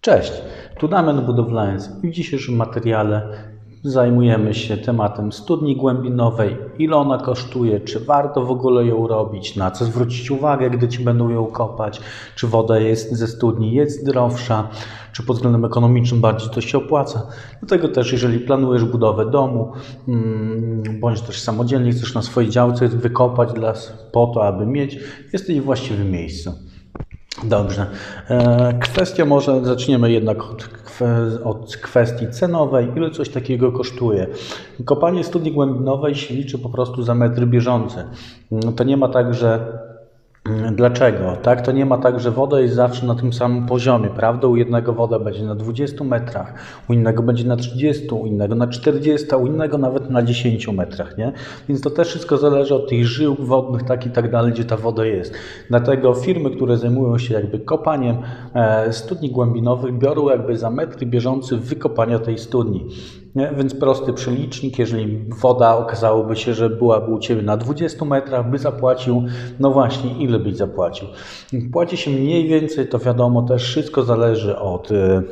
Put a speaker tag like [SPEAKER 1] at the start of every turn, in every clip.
[SPEAKER 1] Cześć, tu Damian Budowlaniec i w dzisiejszym materiale zajmujemy się tematem studni głębinowej, ile ona kosztuje, czy warto w ogóle ją robić, na co zwrócić uwagę, gdy Ci będą ją kopać, czy woda jest ze studni jest zdrowsza, czy pod względem ekonomicznym bardziej to się opłaca. Dlatego też, jeżeli planujesz budowę domu, mm, bądź też samodzielnie chcesz na swojej działce wykopać dla, po to, aby mieć, jesteś w właściwym miejscu. Dobrze. E, Kwestia może zaczniemy jednak od, od kwestii cenowej. Ile coś takiego kosztuje? Kopanie studni głębinowej się liczy po prostu za metr bieżący. Mm, To nie ma tak, że Dlaczego? Tak, to nie ma tak, że woda jest zawsze na tym samym poziomie, prawda? U jednego woda będzie na 20 metrach, u innego będzie na 30, u innego na 40, a u innego nawet na 10 metrach, nie? Więc to też wszystko zależy od tych żył wodnych, tak i tak dalej, gdzie ta woda jest. Dlatego firmy, które zajmują się jakby kopaniem e, studni głębinowych, biorą jakby za metr bieżący wykopania tej studni. Więc prosty przelicznik, jeżeli woda okazałoby się, że byłaby u Ciebie na 20 metrach, by zapłacił, no właśnie, ile byś zapłacił? Płaci się mniej więcej, to wiadomo, też wszystko zależy od e,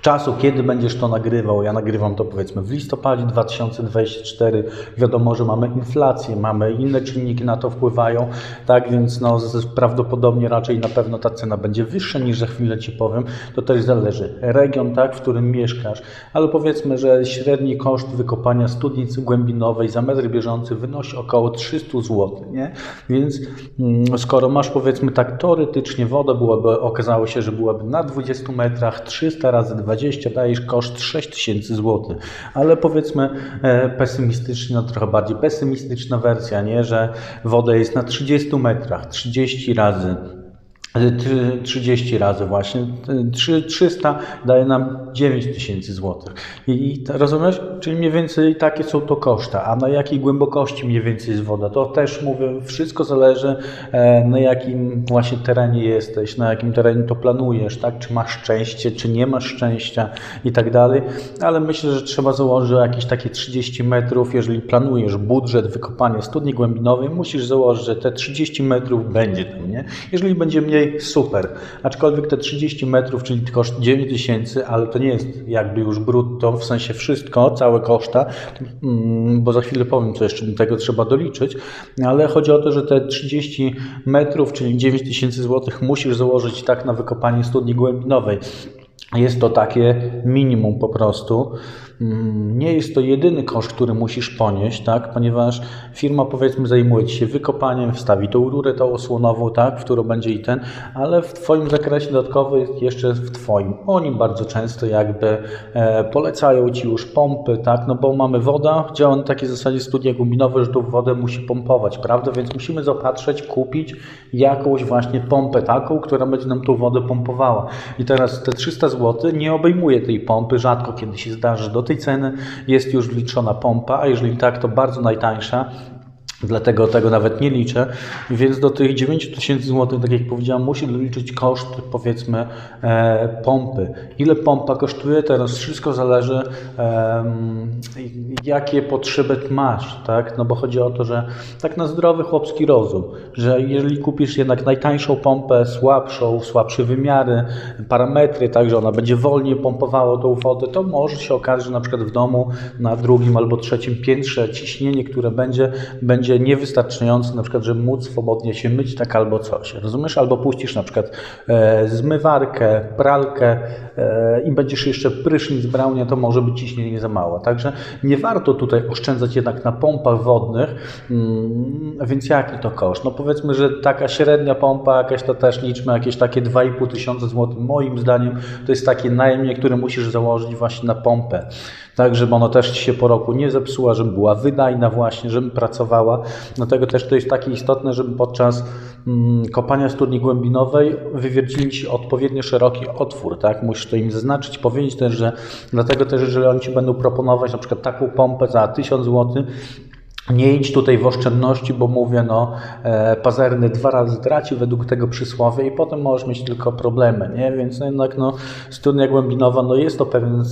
[SPEAKER 1] czasu, kiedy będziesz to nagrywał. Ja nagrywam to powiedzmy w listopadzie 2024. Wiadomo, że mamy inflację, mamy inne czynniki na to wpływają, tak więc no, prawdopodobnie raczej na pewno ta cena będzie wyższa niż za chwilę Ci powiem. To też zależy. Region, tak, w którym mieszkasz, ale powiedzmy, że średni koszt wykopania studnicy głębinowej za metr bieżący wynosi około 300 zł, nie? Więc mm, skoro masz powiedzmy tak teoretycznie woda byłaby, okazało się, że byłaby na 20 metrach, 300 razy 20 dajesz koszt 6000 zł, ale powiedzmy e, pesymistycznie, no trochę bardziej pesymistyczna wersja, nie, że woda jest na 30 metrach, 30 razy 30 razy właśnie. Trzy- 300 daje nam 9000 zł. I i rozumiesz? Czyli mniej więcej takie są to koszta. A na jakiej głębokości mniej więcej jest woda? To też mówię, wszystko zależy e, na jakim właśnie terenie jesteś, na jakim terenie to planujesz, tak? Czy masz szczęście, czy nie masz szczęścia i tak dalej. Ale myślę, że trzeba założyć jakieś takie 30 metrów. Jeżeli planujesz budżet wykopania studni głębinowej, musisz założyć, że te 30 metrów będzie tam, nie? Jeżeli będzie mniej, super. Aczkolwiek te 30 metrów, czyli koszt 9000, ale to nie jest jakby już brutto, w sensie wszystko, całe koszta, mm, bo za chwilę powiem, co jeszcze do tego trzeba doliczyć, ale chodzi o to, że te 30 metrów, czyli 9000 zł musisz założyć tak na wykopanie studni głębinowej. Jest to takie minimum po prostu. Mm, Nie jest to jedyny koszt, który musisz ponieść, tak? ponieważ firma powiedzmy zajmuje się wykopaniem, wstawi tą rurę tą osłonową, tak? w którą będzie i ten, ale w Twoim zakresie dodatkowo jest jeszcze w Twoim. Oni bardzo często jakby e, polecają Ci już pompy, tak? no bo mamy woda, działa na takiej zasadzie studia gumbinowe, że tą wodę musi pompować, prawda? Więc musimy zaopatrzyć, kupić jakąś właśnie pompę taką, która będzie nam tą wodę pompowała. I teraz te 300 zł nie obejmuje tej pompy, rzadko kiedy się zdarzy. Do tej ceny jest już wliczona pompa, a jeżeli tak, to bardzo najtańsza. Dlatego tego nawet nie liczę, więc do tych 9000 zł, tak jak powiedziałem, musi doliczyć koszt, powiedzmy, e, pompy. Ile pompa kosztuje? Teraz wszystko zależy, em, jakie potrzeby masz, tak? No bo chodzi o to, że tak na zdrowy chłopski rozum, że jeżeli kupisz jednak najtańszą pompę, słabszą, słabsze wymiary, parametry, tak, że ona będzie wolniej pompowała tą wodę, to może się okazać, że na przykład w domu na drugim albo trzecim piętrze ciśnienie, które będzie, będzie niewystarczające, na przykład, żeby móc swobodnie się myć, tak albo coś. Rozumiesz? Albo puścisz na przykład e, zmywarkę, pralkę e, i będziesz jeszcze prysznic brał, nie, to może być ciśnienie za mało. Także nie warto tutaj oszczędzać jednak na pompach wodnych, mm, więc jaki to koszt? No powiedzmy, że taka średnia pompa jakaś to też liczmy, jakieś takie 2,5 tysiąca złotych. Moim zdaniem to jest takie najmniej, które musisz założyć właśnie na pompę. Tak, żeby ona też się po roku nie zepsuła, żeby była wydajna właśnie, żeby pracowała. Dlatego też to jest takie istotne, żeby podczas mm, kopania studni głębinowej wywiercili ci odpowiednio szeroki otwór, tak? Musisz to im zaznaczyć, powiedzieć też, że dlatego też, jeżeli oni ci będą proponować na przykład taką pompę za 1000 zł, nie idź tutaj w oszczędności, bo mówię, no, e, pazerny dwa razy traci według tego przysłowia i potem możesz mieć tylko problemy, nie? Więc no, jednak, no, studnia głębinowa, no, jest to pewien,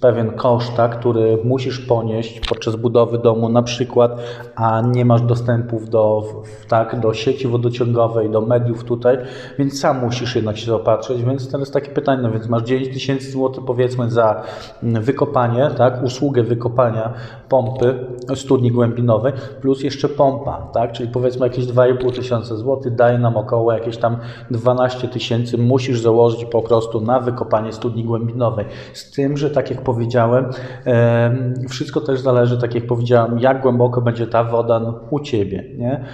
[SPEAKER 1] pewien koszt, tak, który musisz ponieść podczas budowy domu na przykład, a nie masz dostępów do, tak, do sieci wodociągowej, do mediów tutaj, więc sam musisz jednak się zaopatrzyć, więc teraz takie pytanie, no, więc masz 9 tysięcy złotych powiedzmy za mm, wykopanie, tak, usługę wykopania pompy studni głębinowej, plus jeszcze pompa, tak? czyli powiedzmy jakieś 2,5 tysiąca złotych daje nam około jakieś tam 12 tysięcy musisz założyć po prostu na wykopanie studni głębinowej. Z tym, że tak jak powiedziałem, em, wszystko też zależy, tak jak powiedziałem, jak głęboko będzie ta woda u Ciebie, nie?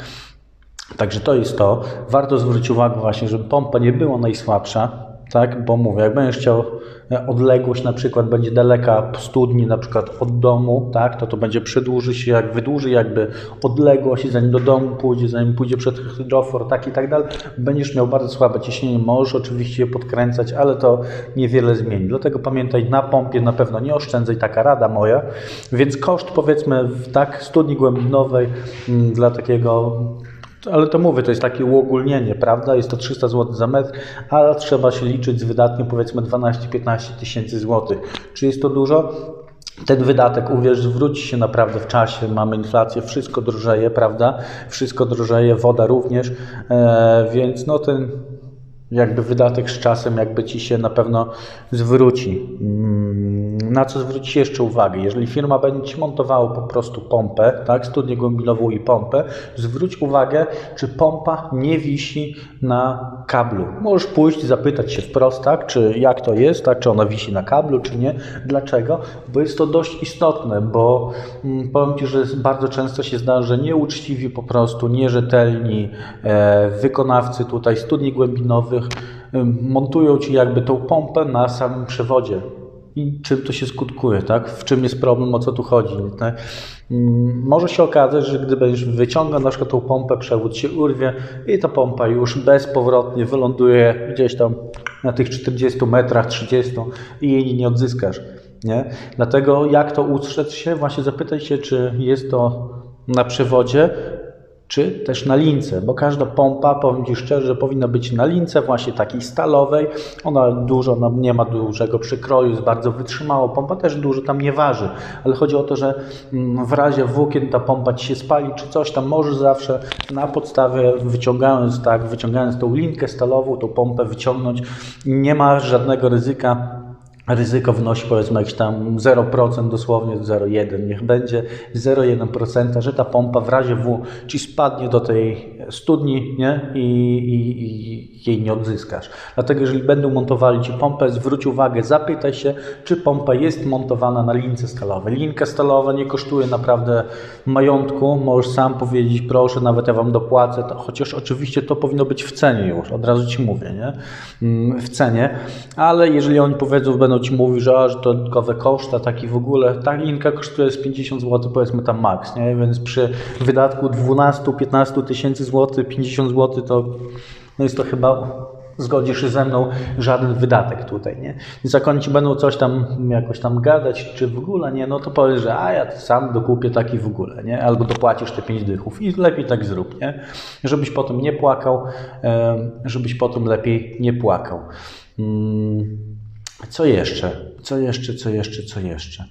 [SPEAKER 1] Także to jest to. Warto zwrócić uwagę właśnie, żeby pompa nie była najsłabsza, tak? Bo mówię, jak będziesz chciał odległość na przykład będzie daleka studni na przykład od domu, tak? To to będzie przedłuży się, jak wydłuży jakby odległość, zanim do domu pójdzie, zanim pójdzie przed hydrofor, tak i tak dalej. Będziesz miał bardzo słabe ciśnienie, możesz oczywiście je podkręcać, ale to niewiele zmieni. Dlatego pamiętaj, na pompie na pewno nie oszczędzaj, taka rada moja. Więc koszt powiedzmy w tak studni głębinowej mm, dla takiego ale to mówię, to jest takie uogólnienie, prawda? Jest to 300 zł za metr, ale trzeba się liczyć z wydatkiem powiedzmy 12-15 tysięcy złotych. Czy jest to dużo? Ten wydatek, uwierz, zwróci się naprawdę w czasie. Mamy inflację, wszystko drożeje, prawda? Wszystko drożeje, woda również, e, więc no ten jakby wydatek z czasem jakby ci się na pewno zwróci. Mm, Na co zwrócić jeszcze uwagę? Jeżeli firma będzie ci montowała po prostu pompę, tak, studnię głębinową i pompę, zwróć uwagę, czy pompa nie wisi na kablu. Możesz pójść i zapytać się wprost, tak, czy jak to jest, tak, czy ona wisi na kablu, czy nie. Dlaczego? Bo jest to dość istotne, bo mm, powiem Ci, że bardzo często się zdarza, że nieuczciwi po prostu, nierzetelni e, wykonawcy tutaj studni głębinowych e, montują Ci jakby tą pompę na samym przewodzie. I czym to się skutkuje, tak? W czym jest problem, o co tu chodzi, tak? Może się okazać, że gdy będziesz wyciągał na przykład tą pompę, przewód się urwie i ta pompa już bezpowrotnie wyląduje gdzieś tam na tych 40 metrach, 30 i jej nie odzyskasz. Nie? Dlatego jak to ustrzec się? Właśnie zapytaj się, czy jest to na przewodzie, czy też na lince, bo każda pompa, powiem Ci szczerze, powinna być na lince właśnie takiej stalowej. Ona dużo, ona nie ma dużego przykroju, jest bardzo wytrzymała. Pompa też dużo tam nie waży, ale chodzi o to, że mm, w razie włókien ta pompa Ci się spali, czy coś tam możesz zawsze na podstawie wyciągając tak, wyciągając tą linkę stalową, tą pompę wyciągnąć. Nie ma żadnego ryzyka ryzyko wnosi powiedzmy jakieś tam 0%, dosłownie 0,1, niech będzie 0,1%, że ta pompa w razie W ci spadnie do tej studni nie? I, i, i jej nie odzyskasz. Dlatego jeżeli będą montowali Ci pompę, zwróć uwagę, zapytaj się, czy pompa jest montowana na lince stalowej. Linka stalowa nie kosztuje naprawdę majątku, możesz sam powiedzieć, proszę, nawet ja Wam dopłacę, to, chociaż oczywiście to powinno być w cenie już, od razu Ci mówię, nie? Mm, w cenie, ale jeżeli oni powiedzą, będą Ci mówić, że, a, że to dodatkowe koszta, taki w ogóle, ta linka kosztuje z 50 zł, powiedzmy tam maks, nie? Więc przy wydatku 12-15 tysięcy złotych, 50 zł to no jest to chyba zgodzisz się ze mną, żaden wydatek tutaj, nie? Więc jak oni ci będą coś tam jakoś tam gadać, czy w ogóle nie, no to powiesz, że a ja sam dokupię taki w ogóle, nie? Albo dopłacisz te pięć dychów i lepiej tak zrób, nie? Żebyś potem nie płakał, żebyś potem lepiej nie płakał. Mm, Co jeszcze? Co jeszcze, co jeszcze, co jeszcze?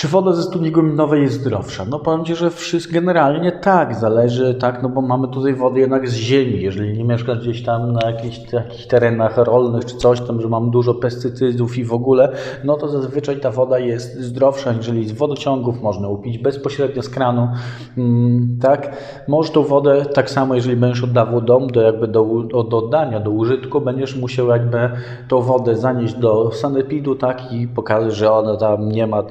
[SPEAKER 1] Czy woda ze studni głębinowej jest zdrowsza? No powiem Ci, że wszystko generalnie tak, zależy, tak, no bo mamy tutaj wody jednak z ziemi. Jeżeli nie mieszkasz gdzieś tam na jakichś takich terenach rolnych czy coś tam, że mam dużo pestycydów i w ogóle, no to zazwyczaj ta woda jest zdrowsza, jeżeli z wodociągów można upić bezpośrednio z kranu, mm, tak. Możesz tą wodę tak samo, jeżeli będziesz oddawał dom do jakby do, do oddania, do użytku, będziesz musiał jakby tą wodę zanieść do sanepidu, tak, i pokazać, że ona tam nie ma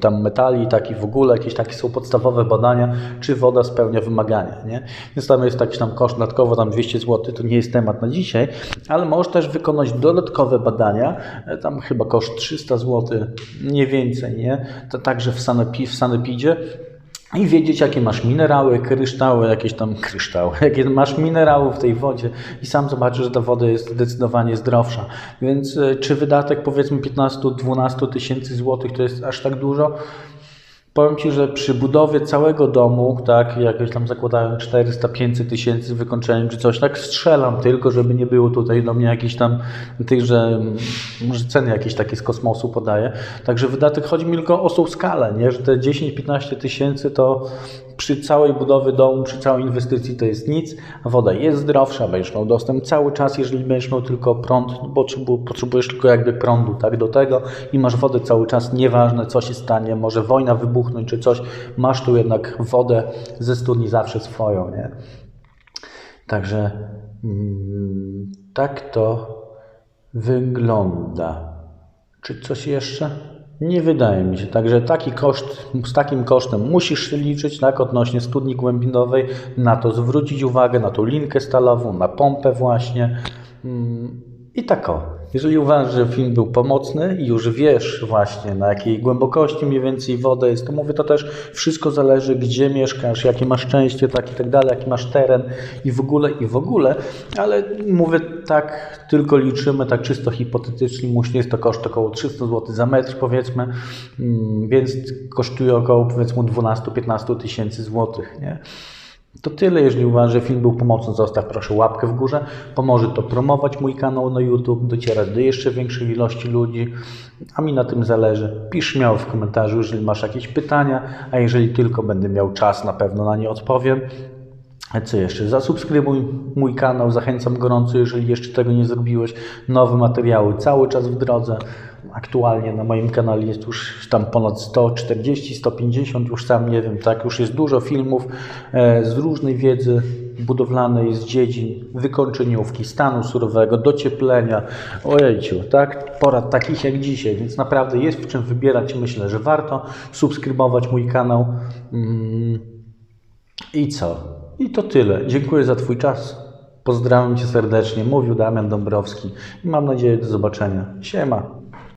[SPEAKER 1] tam, tam metali, tak i w ogóle jakieś takie są podstawowe badania, czy woda spełnia wymagania, nie? Więc tam jest jakiś tam koszt dodatkowo, tam 200 zł, to nie jest temat na dzisiaj, ale możesz też wykonać dodatkowe badania, e, tam chyba koszt 300 zł, nie więcej, nie? To także w, sanepi, w sanepidzie, i wiedzieć, jakie masz minerały, kryształy, jakieś tam kryształy, jakie masz minerały w tej wodzie i sam zobaczysz, że ta woda jest zdecydowanie zdrowsza. Więc e, czy wydatek powiedzmy 15-12 tysięcy złotych to jest aż tak dużo? Powiem Ci, że przy budowie całego domu, tak, jakieś tam zakładają 400-500 tysięcy wykończeniem czy coś, tak strzelam tylko, żeby nie było tutaj do mnie jakichś tam tych, że może ceny jakieś takie z kosmosu podaję. Także wydatek chodzi mi tylko o tą skalę, nie? że te 10-15 tysięcy to przy całej budowie domu, przy całej inwestycji to jest nic, woda jest zdrowsza, będziesz miał dostęp cały czas, jeżeli będziesz miał tylko prąd, bo potrzebu- potrzebujesz tylko jakby prądu tak, do tego i masz wodę cały czas, nieważne co się stanie, może wojna wybuchnąć czy coś, masz tu jednak wodę ze studni zawsze swoją, nie? Także mm, tak to wygląda. Czy coś jeszcze? Nie wydaje mi się. Także taki koszt, z takim kosztem musisz się liczyć, tak, odnośnie studni głębinowej, na to zwrócić uwagę, na tą linkę stalową, na pompę właśnie. I tak o. Jeżeli uważasz, że film był pomocny i już wiesz właśnie na jakiej głębokości mniej więcej woda jest, to mówię, to też wszystko zależy, gdzie mieszkasz, jakie masz szczęście, tak i tak dalej, jaki masz teren i w ogóle, i w ogóle, ale mówię, tak tylko liczymy, tak czysto hipotetycznie, musi jest to koszt około 300 zł za metr powiedzmy, mm, więc kosztuje około powiedzmy 12-15 tysięcy złotych, nie? To tyle, jeżeli uważasz, że film był pomocny, zostaw proszę łapkę w górze. Pomoże to promować mój kanał na YouTube, docierać do jeszcze większej ilości ludzi, a mi na tym zależy. Pisz śmiało w komentarzu, jeżeli masz jakieś pytania, a jeżeli tylko będę miał czas, na pewno na nie odpowiem. Co jeszcze? Zasubskrybuj mój kanał, zachęcam gorąco, jeżeli jeszcze tego nie zrobiłeś. Nowe materiały cały czas w drodze. Aktualnie na moim kanale jest już tam ponad 140, 150, już sam nie wiem, tak, już jest dużo filmów e, z różnej wiedzy budowlanej, z dziedzin, wykończeniówki, stanu surowego, docieplenia, ojejciu, tak, porad takich jak dzisiaj, więc naprawdę jest w czym wybierać, myślę, że warto subskrybować mój kanał. Mm. I co? I to tyle. Dziękuję za Twój czas. Pozdrawiam Cię serdecznie. Mówił Damian Dąbrowski i mam nadzieję do zobaczenia. Siema.